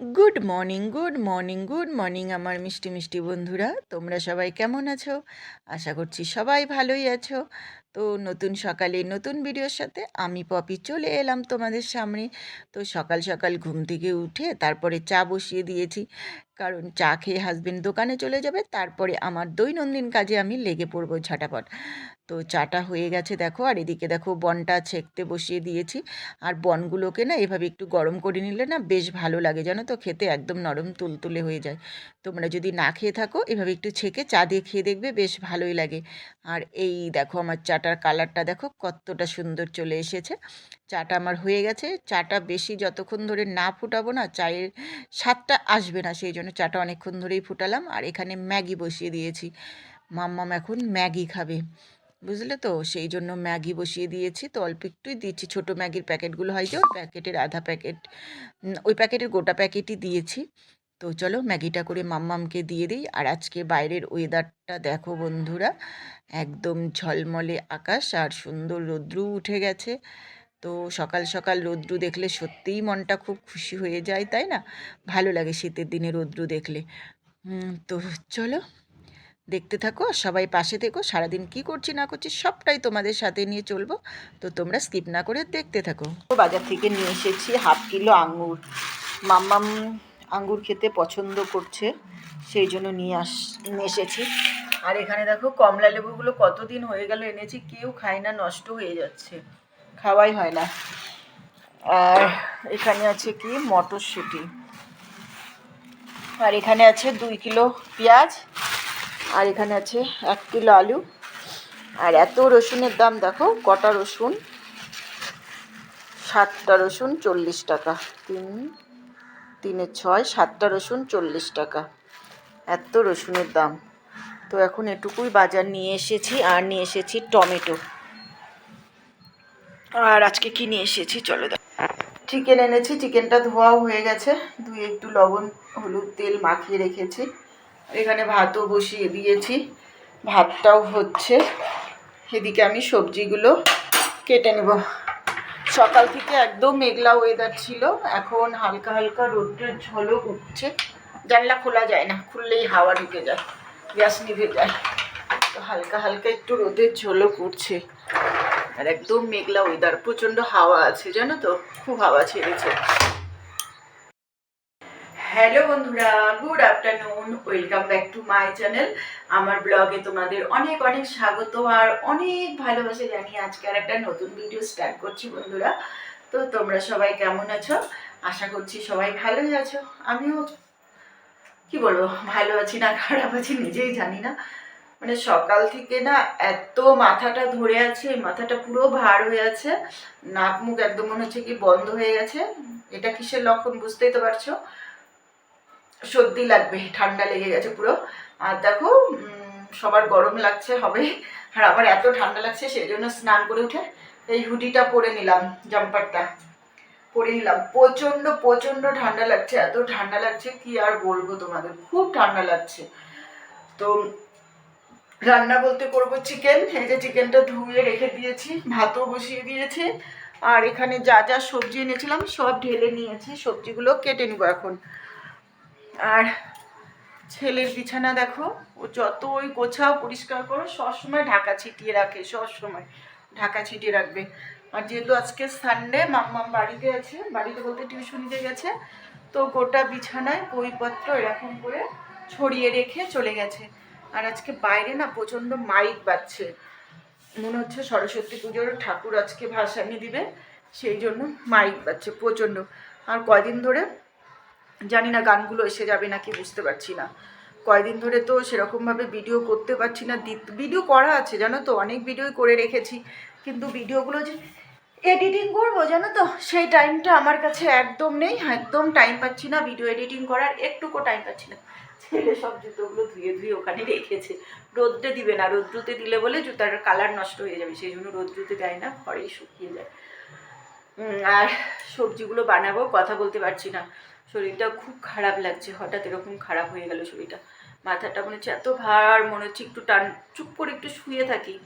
Good morning good morning good morning আমার মিষ্টি মিষ্টি বন্ধুরা। তোমরা সবাই কেমন আছো? আশা করছি সবাই ভালোই আছো। তো নতুন সকালে নতুন ভিডিওর সাথে আমি পপি চলে এলাম তোমাদের সামনে। তো সকাল সকাল ঘুম থেকে উঠে তারপরে চা বসিয়ে দিয়েছি। কারণ চা খেয়ে হাজবেন্ড দোকানে চলে যাবে, তারপরে আমার দৈনন্দিন কাজে আমি লেগে পড়ব ঝটাপট। তো চাটা হয়ে গেছে দেখো, আর এদিকে দেখো বনটা ছেঁকতে বসিয়ে দিয়েছি। আর বনগুলোকে না এভাবে একটু গরম করে নিলে না বেশ ভালো লাগে, জানো তো? খেতে একদম নরম তুলতুলে হয়ে যায়। তোমরা যদি না খেয়ে থাকো, এভাবে একটু ছেঁকে চা দিয়ে খেয়ে দেখবে বেশ ভালোই লাগে। আর এই দেখো আমার চাটার কালারটা দেখো কতটা সুন্দর চলে এসেছে। চাটা আমার হয়ে গেছে। চাটা বেশি যতক্ষণ ধরে না ফুটাবো না চায়ের স্বাদটা আসবে না, সেই জন্য চাটা অনেকক্ষণ ধরেই ফুটালাম। আর এখানে ম্যাগি বসিয়ে দিয়েছি। মাম্মাম এখন ম্যাগি খাবে, বুঝলে তো? সেই জন্য ম্যাগি বসিয়ে দিয়েছি। তো অল্প একটুই দিচ্ছি। ছোটো ম্যাগির প্যাকেটগুলো হয় যে ওই প্যাকেটের আধা প্যাকেট ওই প্যাকেটের গোটা প্যাকেটই দিয়েছি। তো চলো ম্যাগিটা করে মাম্মামকে দিয়ে দিই। আর আজকে বাইরের ওয়েদারটা দেখো বন্ধুরা, একদম ঝলমলে আকাশ আর সুন্দর রৌদ্রু উঠে গেছে। তো সকাল সকাল রৌদ্রু দেখলে সত্যিই মনটা খুব খুশি হয়ে যায়, তাই না? ভালো লাগে শীতের দিনে রৌদ্রু দেখলে। তো চলো দেখতে থাকো সবাই পাশে থেকো। সারাদিন কি করছি না করছি সবটাই তোমাদের সাথে নিয়ে চলবো। তো তোমরা স্কিপ না করে দেখতে থাকো। বাজার থেকে নিয়ে এসেছি হাফ কিলো আঙুর মাম্মাম আঙ্গুর খেতে পছন্দ করছে, সেই জন্য নিয়ে আস এসেছি। আর এখানে দেখো কমলা লেবুগুলো কতদিন হয়ে গেল এনেছি, কেউ খায় না, নষ্ট হয়ে যাচ্ছে। খাওয়াই হয় না। আর এখানে আছে কি? মটরশুঁটি। আর এখানে আছে দুই কিলো পেঁয়াজ, আর এখানে আছে এক কিলো আলু। আর এত রসুনের দাম দেখো, কটা রসুন? সাতটা রসুন, চল্লিশ টাকা। তিন তিনে ছয়, সাতটা রসুন চল্লিশ টাকা। এত রসুনের দাম। তো এখন এটুকুই বাজার নিয়ে এসেছি, আর নিয়ে এসেছি টমেটো। আর আজকে কি নিয়ে এসেছি চলো চিকেন এনেছি, চিকেনটা ধোয়াও হয়ে গেছে। দুই একটু লবণ, হলুদ তেল মাখিয়ে রেখেছি। এখানে ভাতও বসিয়ে দিয়েছি। ভাতটাও হচ্ছে। এদিকে আমি সবজিগুলো কেটে নেব। সকাল থেকে একদম মেঘলা ওয়েদার ছিল। এখন হালকা হালকা রোদ্রের ঝলক উঠছে। জানলা খোলা যায় না, খুললেই হাওয়া ঢুকে যায়, গ্যাস নিভে যায়। তো হালকা হালকা একটু রোদের ঝলক উঠছে। আর একদম মেঘলা ওয়েদার প্রচণ্ড হাওয়া আছে, জানো তো? খুব হাওয়া ছেড়েছে। হ্যালো বন্ধুরা good afternoon welcome back to my channel আমার ব্লগে তোমাদের অনেক অনেক স্বাগত আর অনেক ভালোবাসা জানিয়ে আজকে আর একটা নতুন ভিডিও স্টার্ট করছি বন্ধুরা। তো তোমরা সবাই কেমন আছো? আশা করছি সবাই ভালোই আছো। আমিও কি বলব, ভালো আছি না খারাপ আছি নিজেই জানি না। মানে সকাল থেকে না এত মাথাটা ধরে আছে, মাথাটা পুরো ভার হয়ে আছে, নাক মুখ একদম মনে হচ্ছে কি বন্ধ হয়ে গেছে। এটা কিসের লক্ষণ বুঝতেই তো পারছ? সর্দি লাগবে, ঠান্ডা লেগে গেছে পুরো। আর দেখো সবার গরম লাগছে, হবে। আর আমার এত ঠান্ডা লাগছে, সেই জন্য স্নান করে উঠে এই হুডিটা পরে নিলাম, জাম্পারটা। পরে নিলাম। প্রচণ্ড প্রচণ্ড ঠান্ডা লাগছে, এত ঠান্ডা লাগছে, কি আর বলব তোমাদের? খুব ঠান্ডা লাগছে। তো রান্না বলতে করব চিকেন, এই যে চিকেনটা ধুয়ে রেখে দিয়েছি, ভাতও বসিয়ে দিয়েছি। আর এখানে যা যা সবজি এনেছিলাম, সব ঢেলে নিয়েছি, সবজিগুলো কেটে নিব এখন। আর ছেলের বিছানা দেখো, ও যত ওই গোছাও পরিষ্কার করো, সবসময় ঢাকা ছিটিয়ে রাখে, সবসময় ঢাকা ছিটিয়ে রাখবে। আর যেহেতু আজকে সানডে মাম্মাম বাড়িতে আছে বাড়িতে বলতে টিউশনিতে গেছে, তো গোটা বিছানায় বইপত্র এরকম করে ছড়িয়ে রেখে চলে গেছে। আর আজকে বাইরে না প্রচণ্ড মাইক বাজছে। মনে হচ্ছে সরস্বতী পুজোর ঠাকুর আজকে ভাসানি দিবে, সেই জন্য মাইক বাজছে প্রচণ্ড। আর কয়দিন ধরে জানি না গানগুলো এসে যাবে নাকি বুঝতে পারছি না। কয়দিন ধরে তো সেরকমভাবে ভিডিও করতে পারছি না। ভিডিও করা আছে, জানো তো? অনেক ভিডিওই করে রেখেছি। কিন্তু ভিডিওগুলো যে এডিটিং করব, জানো তো? সেই টাইমটা আমার কাছে একদম নেই। একদম টাইম পাচ্ছি না ভিডিও এডিটিং করার। একটুকু টাইম পাচ্ছি না। ছেলে সব জুতোগুলো ধুয়ে ধুয়ে ওখানে রেখেছে। রোদ্রে দিবে না। রোদ্রুতে দিলে বলে জুতার কালার নষ্ট হয়ে যাবে। সেই জন্য রোদ্রুতে দেয় না, ঘরেই শুকিয়ে যায়। আর সবজিগুলো বানাবো, কথা বলতে পারছি না। শরীরটা খুব খারাপ লাগছে, হঠাৎ এরকম খারাপ হয়ে গেল শরীরটা। মাথাটা মনে হচ্ছে এত ভার, মনে হচ্ছে একটু টান, চুপ করে একটু শুয়ে থাকি।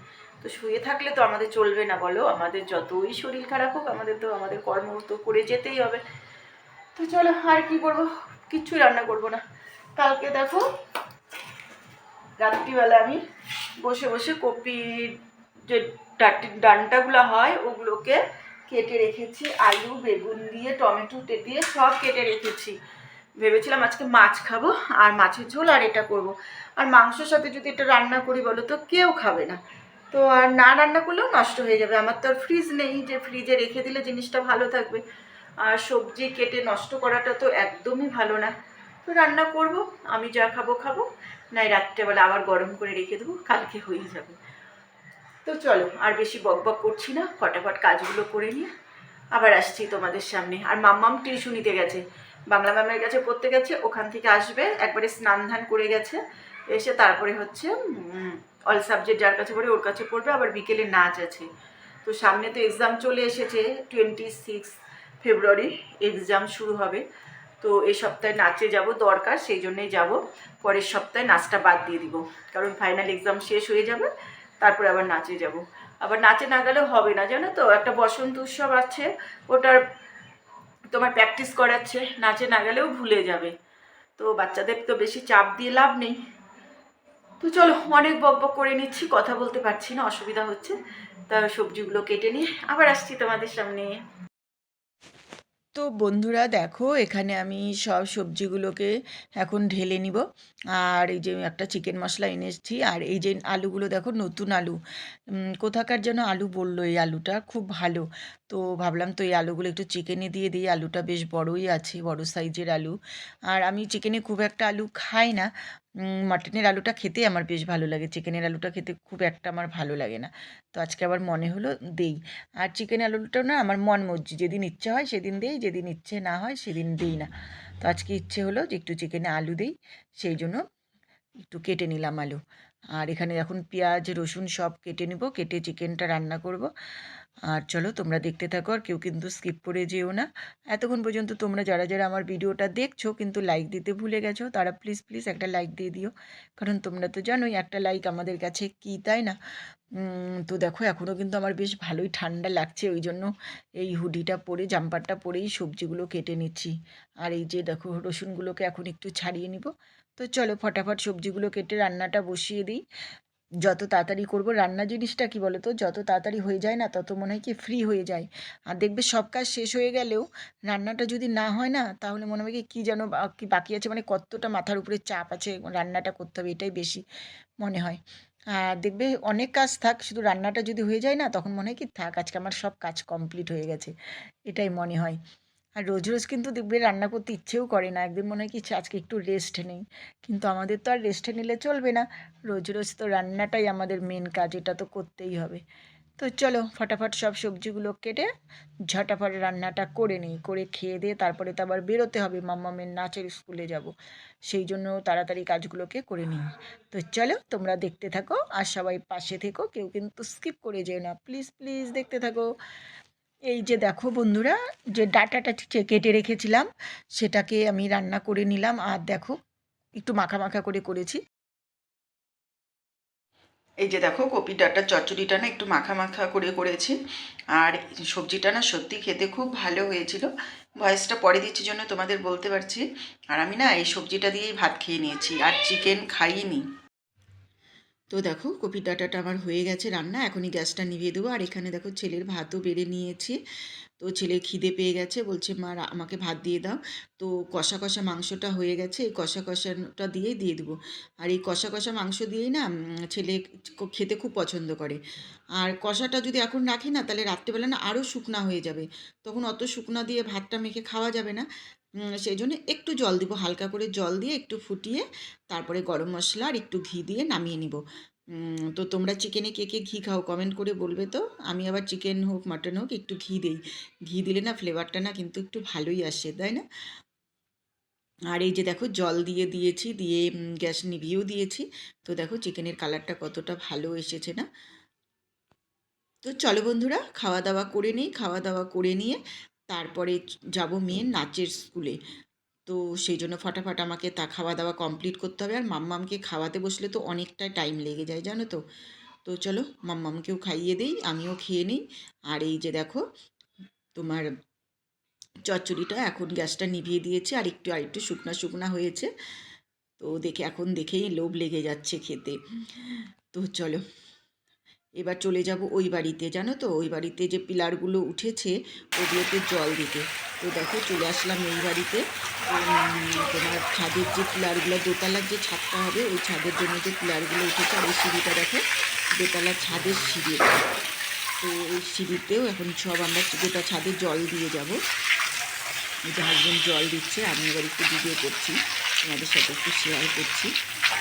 তো শুয়ে থাকলে তো আমাদের চলবে না বলো, আমাদের যতই শরীর খারাপ হোক, আমাদের তো, আমাদের কর্ম তো করে যেতেই হবে। তো চলো, আর কি করব? কিচ্ছু রান্না করব না। কালকে দেখো, রাত্রিবেলা আমি বসে বসে কপির যে ডাটি- ডান্টাগুলো হয়, ওগুলোকে কেটে রেখেছি, আলু, বেগুন দিয়ে, টমেটো দিয়ে সব কেটে রেখেছি। ভেবেছিলাম আজকে মাছ খাব আর মাছের ঝোল আর এটা করব। আর মাংসের সাথে যদি এটা রান্না করি বলো তো, কেউ খাবে না। তো আর না রান্না করলেও নষ্ট হয়ে যাবে। আমার তো আর ফ্রিজ নেই যে ফ্রিজে রেখে দিলে জিনিসটা ভালো থাকবে। আর সবজি কেটে নষ্ট করাটা তো একদমই ভালো না। তো রান্না করব, আমি যা খাব খাব, নাই রাত্রেবেলা আবার গরম করে রেখে দেবো, কালকে হয়ে যাবে। তো চলো, আর বেশি বক বক করছি না, ফটাফট কাজগুলো করে নিয়ে আবার আসছি তোমাদের সামনে। আর মাম্মাম টিউশনিতে গেছে। বাংলা ম্যামের কাছে পড়তে গেছে, ওখান থেকে আসবে, একবারে স্নান ধান করে গেছে। এসে তারপরে হচ্ছে অল সাবজেক্ট যার কাছে পড়ে ওর কাছে পড়বে, আবার বিকেলে নাচ আছে। তো সামনে তো এক্সাম চলে এসেছে টোয়েন্টি সিক্স ফেব্রুয়ারি এক্সাম শুরু হবে। তো এই সপ্তাহে নাচে যাব, দরকার, সেই জন্যই যাব। পরের সপ্তাহে নাচটা বাদ দিয়ে দিব। কারণ ফাইনাল এক্সাম শেষ হয়ে যাবে তারপরে আবার নাচে যাব। আবার নাচে না গেলেও হবে না, জানো তো? একটা বসন্ত উৎসব আছে, ওটার তোমার প্র্যাকটিস করাচ্ছে, নাচে না গেলেও ভুলে যাবে। তো বাচ্চাদের তো বেশি চাপ দিয়ে লাভ নেই। তো চলো, অনেক বক বক করে নিচ্ছি, কথা বলতে পারছি না, অসুবিধা হচ্ছে। তা সবজিগুলো কেটে নিয়ে আবার আসছি তোমাদের সামনে। তো বন্ধুরা দেখো, এখানে আমি সব সবজিগুলোকে এখন ঢেলে নিব। আর এই যে একটা চিকেন মশলা এনেছি, আর এই যে আলুগুলো দেখো, নতুন আলু। কোথাকার যেন আলু বলল এই আলুটা, খুব ভালো। তো ভাবলাম তো এই আলুগুলো একটু চিকেনে দিয়ে দিই, আলুটা বেশ বড়ই আছে, বড় সাইজের আলু। আর আমি চিকেনে খুব একটা আলু খাই না মাটনের আলুটা খেতে আমার বেশ ভালো লাগে। চিকেনের আলুটা খেতে খুব একটা আমার ভালো লাগে না। তো আজকে আবার মনে হলো দেই। আর চিকেন আলুটা না আমার মন মর্জি। যেদিন ইচ্ছে হয় সেদিন দেই, যেদিন ইচ্ছে না হয় সেদিন দিই না। তো আজকে ইচ্ছে হলো যে একটু চিকেনে আলু দিই, সেই জন্য একটু কেটে নিলাম আলু। আর এখানে এখন পেঁয়াজ, রসুন সব কেটে নিব, কেটে চিকেনটা রান্না করব। আর চলো তোমরা দেখতে থাকো আর কেউ কিন্তু স্কিপ করে যেও না। এতক্ষণ পর্যন্ত তোমরা যারা যারা আমার ভিডিওটা দেখছ কিন্তু লাইক দিতে ভুলে গেছো তারা প্লিজ প্লিজ একটা লাইক দিয়ে দিও। কারণ তোমরা তো জানোই একটা লাইক আমাদের কাছে কী, তাই না? তো দেখো এখনও কিন্তু আমার বেশ ভালোই ঠান্ডা লাগছে ওই জন্য এই হুডিটা পরে, জাম্পারটা পরেই সবজিগুলো কেটে নিচ্ছি। আর এই যে দেখো রসুনগুলোকে এখন একটু ছাড়িয়ে নিব। তো চলো ফটাফট সবজিগুলো কেটে রান্নাটা বসিয়ে দিই। যত তাড়াতাড়ি করব, রান্না জিনিসটা কি বলো তো যত তাড়াতাড়ি হয়ে যায় না, তত মনে হয় কি ফ্রি হয়ে যায়। আর দেখবে সব কাজ শেষ হয়ে গেলেও রান্নাটা যদি না হয় না, তাহলে মনে হবে কি, কী যেন কি বাকি আছে মানে কতটা মাথার উপরে চাপ আছে, রান্নাটা করতে হবে, এটাই বেশি মনে হয়। আর দেখবে অনেক কাজ থাক, শুধু রান্নাটা যদি হয়ে যায় না, তখন মনে হয় কি, থাক, আজকে আমার সব কাজ কমপ্লিট হয়ে গেছে। এটাই মনে হয়। আর রোজ রোজ কিন্তু দেখবে রান্না করতে ইচ্ছেও করে না। একদিন মনে হয় কি আজকে একটু রেস্ট নেই। কিন্তু আমাদের তো আর রেস্টে নিলে চলবে না। রোজ রোজ তো রান্নাটাই আমাদের মেন কাজ, এটা তো করতেই হবে। তো চলো, ফটাফট সব সবজিগুলো কেটে ঝটাফট রান্নাটা করে নিই। করে খেয়ে দিয়ে তারপরে তো আবার বেরোতে হবে। মাম্মামের নাচের স্কুলে যাব। সেই জন্য তাড়াতাড়ি কাজগুলোকে করে নিই। তো চলো, তোমরা দেখতে থাকো আর সবাই পাশে থেকো। কেউ কিন্তু স্কিপ করে যেও না। প্লিজ প্লিজ দেখতে থাকো। এই যে দেখো বন্ধুরা, যে ডাটাটা কেটে রেখেছিলাম, সেটাকে আমি রান্না করে নিলাম। আর দেখো, একটু মাখা মাখা করে করেছি। এই যে দেখো কপি ডাটার চচ্চড়িটা না একটু মাখা মাখা করে করেছি। আর সবজিটা না সত্যি খেতে খুব ভালো হয়েছিল। ভয়েসটা পরে দিচ্ছি জন্য তোমাদের বলতে পারছি। আর আমি না এই সবজিটা দিয়েই ভাত খেয়ে নিয়েছি। আর চিকেন খাইনি। তো দেখো কপি ডাটাটা আমার হয়ে গেছে রান্না, এখনই গ্যাসটা নিভিয়ে দেবো। আর এখানে দেখো ছেলের ভাতও বেড়ে নিয়েছি। তো ছেলে খিদে পেয়ে গেছে, বলছে, মা আমাকে ভাত দিয়ে দাও। তো কষা কষা মাংসটা হয়ে গেছে, এই কষা কষাটা দিয়েই দিয়ে দেবো। আর এই কষা কষা মাংস দিয়েই না ছেলে খেতে খুব পছন্দ করে। আর কষাটা যদি এখন রাখি না, তাহলে রাত্রেবেলা না আরও শুকনা হয়ে যাবে। তখন অত শুকনা দিয়ে ভাতটা মেখে খাওয়া যাবে না। সেই জন্য একটু জল দিব। হালকা করে জল দিয়ে একটু ফুটিয়ে তারপরে গরম মশলা আর একটু ঘি দিয়ে নামিয়ে নিব। তো তোমরা চিকেনে কে কে ঘি খাও কমেন্ট করে বলবে তো। আমি আবার চিকেন হোক মাটন হোক একটু ঘি দিই। ঘি দিলে না ফ্লেভারটা না কিন্তু একটু ভালোই আসে, তাই না? আর এই যে দেখো জল দিয়ে দিয়েছি, দিয়ে গ্যাস নিভিয়েও দিয়েছি। তো দেখো চিকেনের কালারটা কতটা ভালো এসেছে না? তো চলো বন্ধুরা, খাওয়া দাওয়া করে নিই, খাওয়া দাওয়া করে নিয়ে তারপরে যাব মেয়ের নাচের স্কুলে তো সেই জন্য ফটাফট আমাকে তা খাওয়া দাওয়া কমপ্লিট করতে হবে। আর মাম্মামকে খাওয়াতে বসলে তো অনেকটা টাইম লেগে যায়, জানো তো? তো চলো, মাম্মামকেও খাইয়ে দিই, আমিও খেয়ে নিই। আর এই যে দেখো, তোমার চচ্চড়িটা এখন গ্যাসটা নিভিয়ে দিয়েছে, আর একটু আর একটু শুকনা শুকনা হয়েছে। তো দেখে, এখন দেখেই লোভ লেগে যাচ্ছে খেতে। তো চলো। এবার চলে যাব ওই বাড়িতে, জানো তো? ওই বাড়িতে যে পিলারগুলো উঠেছে, ওগুলোতে জল দিতে। তো দেখো, চলে আসলাম এই বাড়িতে। তোমার ছাদের যে পিলারগুলো, দোতলার যে ছাদটা হবে, ওই ছাদের জন্য যে পিলারগুলো উঠেছে, আর এই সিঁড়িটা দেখো, দোতলার ছাদের সিঁড়ি। তো ওই সিঁড়িতেও এখন সব আমরা গোটা ছাদে জল দিয়ে যাব। যে হাজবেন্ড জল দিচ্ছে আমি এবার একটু ভিডিও করছি তোমাদের সাথে একটু শেয়ার করছি।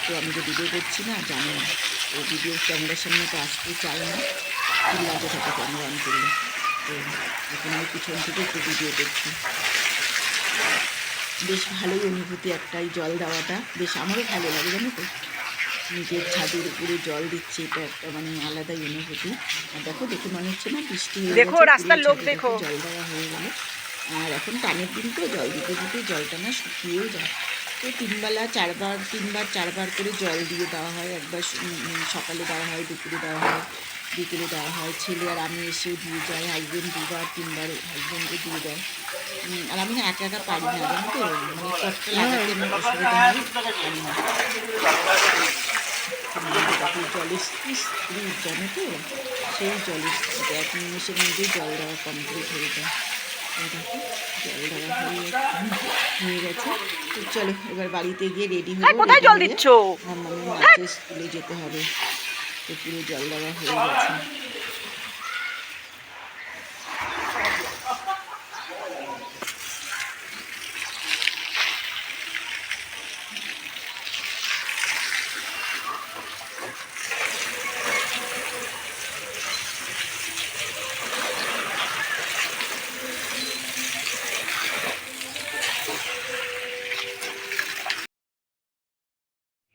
তো আমি যে ভিডিও করছি না জানি না তো ভিডিও ক্যামেরার সামনে তো আসতে চাই না। চিল্লাতে থাকে ক্যামেরা অন করলে। তো এখন আমি পিছন থেকে একটু ভিডিও করছি। বেশ ভালোই অনুভূতি একটাই জল দেওয়াটা। বেশ আমারও ভালো লাগে জানো তো? নিজের ছাদের উপরে জল দিচ্ছে এটা একটা মানে আলাদাই অনুভূতি। আর দেখো দেখে মনে হচ্ছে না বৃষ্টি দেখো, রাস্তার লোক দেখো। জল দেওয়া হয়ে গেল। আর এখন টানের দিন তো জল দিতে দিতে জলটা না শুকিয়েও যায়। তো তিনবেলা চারবার, তিনবার, চারবার করে জল দিয়ে দেওয়া হয়। একবার সকালে দেওয়া হয়, দুপুরে দেওয়া হয়, বিকেলে দেওয়া হয়। ছেলে আর আমি এসেও দিয়ে যাই হাজবেন্ড দুবার, তিনবার হাজবেন্ডও দিয়ে দেয়। আর আমি না একা একা পারি না, জানো তো? মানে কষ্ট লাগাতে আমার অসুবিধা হয়? জলের স্ত্রী জানো তো? সেই জলের স্ত্রীটা এক নিমিষের মধ্যেই জল দেওয়া কমপ্লিট হয়ে যায়। হয়ে হয়ে গেছে। তো চলো এবার বাড়িতে গিয়ে রেডি হয়ে কোথায় জল দিচ্ছ? আমার স্কুলে যেতে হবে। তো পুরো জল দেওয়া হয়ে গেছে।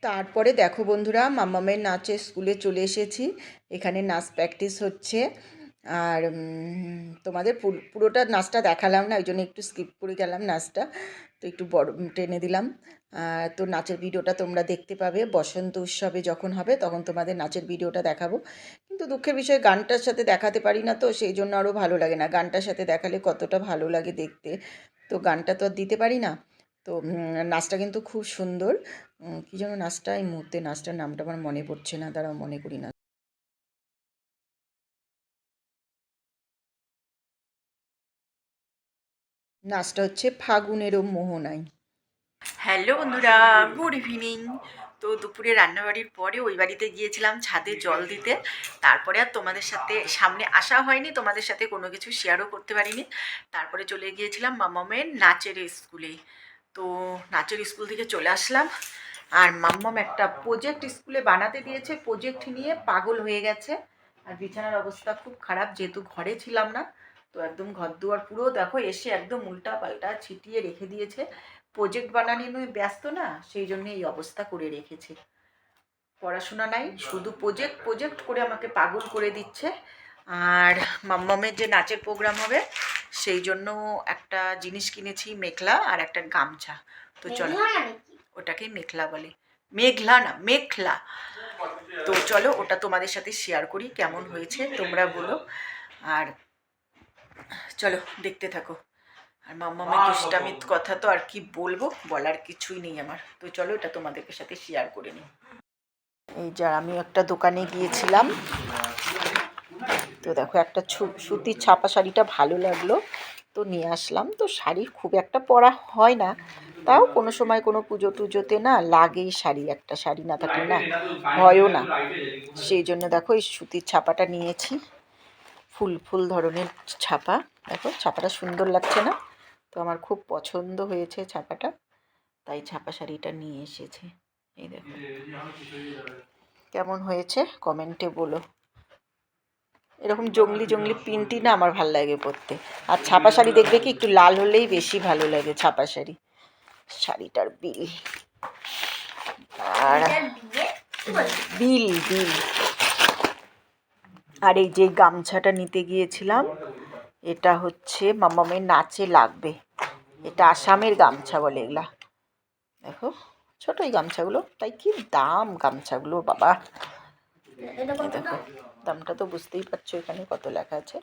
তারপরে দেখো বন্ধুরা, মাম্মামের নাচের স্কুলে চলে এসেছি। এখানে নাচ প্র্যাকটিস হচ্ছে। আর তোমাদের পুরোটা নাচটা দেখালাম না ওই জন্য একটু স্কিপ করে গেলাম নাচটা। তো একটু বড় টেনে দিলাম। তো নাচের ভিডিওটা তোমরা দেখতে পাবে। বসন্ত উৎসবে যখন হবে তখন তোমাদের নাচের ভিডিওটা দেখাবো। কিন্তু দুঃখের বিষয়, গানটার সাথে দেখাতে পারি না তো, সেই জন্য আরও ভালো লাগে না। গানটার সাথে দেখালে কতটা ভালো লাগে দেখতে। তো গানটা তো আর দিতে পারি না। তো নাচটা কিন্তু খুব সুন্দর। কি যেন নাচটা, এই মুহূর্তে নাচটার নামটা আমার মনে পড়ছে না তারা মনে করি না। নাচটা হচ্ছে ফাগুনেরও মোহনাই হ্যালো বন্ধুরা, গুড ইভিনিং। তো দুপুরে রান্নাবাড়ির পরে ওই বাড়িতে গিয়েছিলাম ছাদে জল দিতে। তারপরে আর তোমাদের সাথে, সামনে আসা হয়নি, তোমাদের সাথে কোনো কিছু শেয়ারও করতে পারিনি। তারপরে চলে গিয়েছিলাম মামামের নাচের স্কুলে। তো নাচের স্কুল থেকে চলে আসলাম। আর মাম্মাম একটা প্রজেক্ট স্কুলে বানাতে দিয়েছে। প্রজেক্ট নিয়ে পাগল হয়ে গেছে। আর বিছানার অবস্থা খুব খারাপ, যেহেতু ঘরে ছিলাম না, তো একদম ঘর দুয়ার পুরো দেখো, এসে একদম উল্টা পাল্টা ছিটিয়ে রেখে দিয়েছে। প্রজেক্ট বানানো নিয়ে, ব্যস্ত না, সেই জন্য এই অবস্থা করে রেখেছে। পড়াশোনা নাই, শুধু প্রজেক্ট প্রজেক্ট করে আমাকে পাগল করে দিচ্ছে। আর মাম্মামের যে নাচের প্রোগ্রাম হবে সেই জন্য একটা জিনিস কিনেছি মেখলা আর একটা গামছা। তো চলো ওটাকে মেখলা বলে। মেঘলা না মেখলা তো চলো ওটা তোমাদের সাথে শেয়ার করি কেমন হয়েছে তোমরা বলো। আর চলো দেখতে থাকো। আর মাম্মামের দুষ্টামির কথা তো আর কি বলব বলার কিছুই নেই আমার। তো চলো এটা তোমাদের সাথে শেয়ার করে নিই। এই যা আমি একটা দোকানে গিয়েছিলাম। তো দেখো একটা সুতির ছাপা শাড়িটা ভালো লাগল, তো নিয়ে আসলাম। তো শাড়ি খুব একটা পরা হয় না, তাও কোনো সময় কোনো পুজো টুজোতে না লাগেই শাড়ি, একটা শাড়ি না থাকলে না হয়ও না। সেই জন্য দেখো এই সুতির ছাপাটা নিয়েছি, ফুল ফুল ধরনের ছাপা। দেখো ছাপাটা সুন্দর লাগছে না, তো আমার খুব পছন্দ হয়েছে ছাপাটা, তাই ছাপা শাড়িটা নিয়ে এসেছি। এই দেখো। কেমন হয়েছে? কমেন্টে বলো। এরকম জঙ্গলি জঙ্গলি প্রিন্টই না আমার ভালো লাগে পরতে। আর ছাপা শাড়ি দেখবে কি একটু লাল হলেই বেশি ভালো লাগে ছাপা শাড়ি। শাড়িটার বিল। আর বিল বিল। আর এই যে গামছাটা নিতে গিয়েছিলাম এটা হচ্ছে মামামের নাচে লাগবে। এটা আসামের গামছা বলে এগুলা। দেখো ছোট এই গামছাগুলো তাই কি দাম গামছাগুলো বাবা। দেখো। দামটা তো বুঝতেই পারছ এখানে কত লেখা আছে?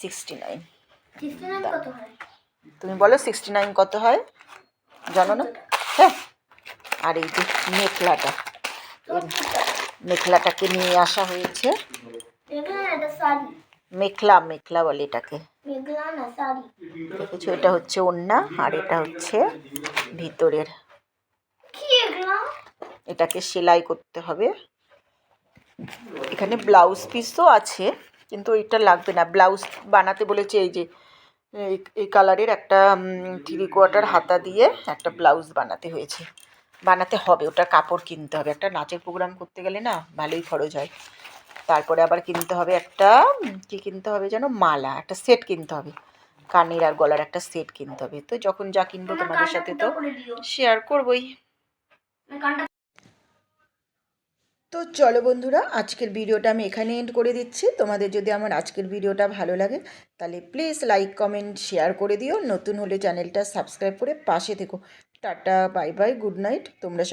সিক্সটি নাইন তুমি বলো সিক্সটি নাইন কত হয়? জানো না? হ্যাঁ। আর এই যে মেখলাটা। মেখলাটাকে নিয়ে আসা হয়েছে। মেখলা মেখলা বলে এটাকে। দেখেছ এটা হচ্ছে ওন্না আর এটা হচ্ছে ভিতরের। কি এটাকে সেলাই করতে হবে। এখানে ব্লাউজ পিসও আছে কিন্তু এটা লাগবে না। ব্লাউজ বানাতে বলেছে এই যে এই- কালারের একটা থ্রি কোয়ার্টার হাতা দিয়ে একটা ব্লাউজ বানাতে হয়েছে। বানাতে হবে ওটা কাপড় কিনতে হবে। একটা নাচের প্রোগ্রাম করতে গেলে না ভালোই খরচ হয়। তারপরে আবার কিনতে হবে একটা কি কিনতে হবে যেন? মালা একটা সেট কিনতে হবে। কানের আর গলার একটা সেট কিনতে হবে। তো যখন যা কিনবো তোমাদের সাথে তো শেয়ার করবোই। তো চলো বন্ধুরা, আজকের ভিডিওটা আমি এখানে এন্ড করে দিচ্ছি। তোমাদের যদি আমার আজকের ভিডিওটা ভালো লাগে, তাহলে প্লিজ লাইক কমেন্ট শেয়ার করে দিও। নতুন হলে চ্যানেলটা সাবস্ক্রাইব করে পাশে থেকো। Tata bye bye good night তোমরা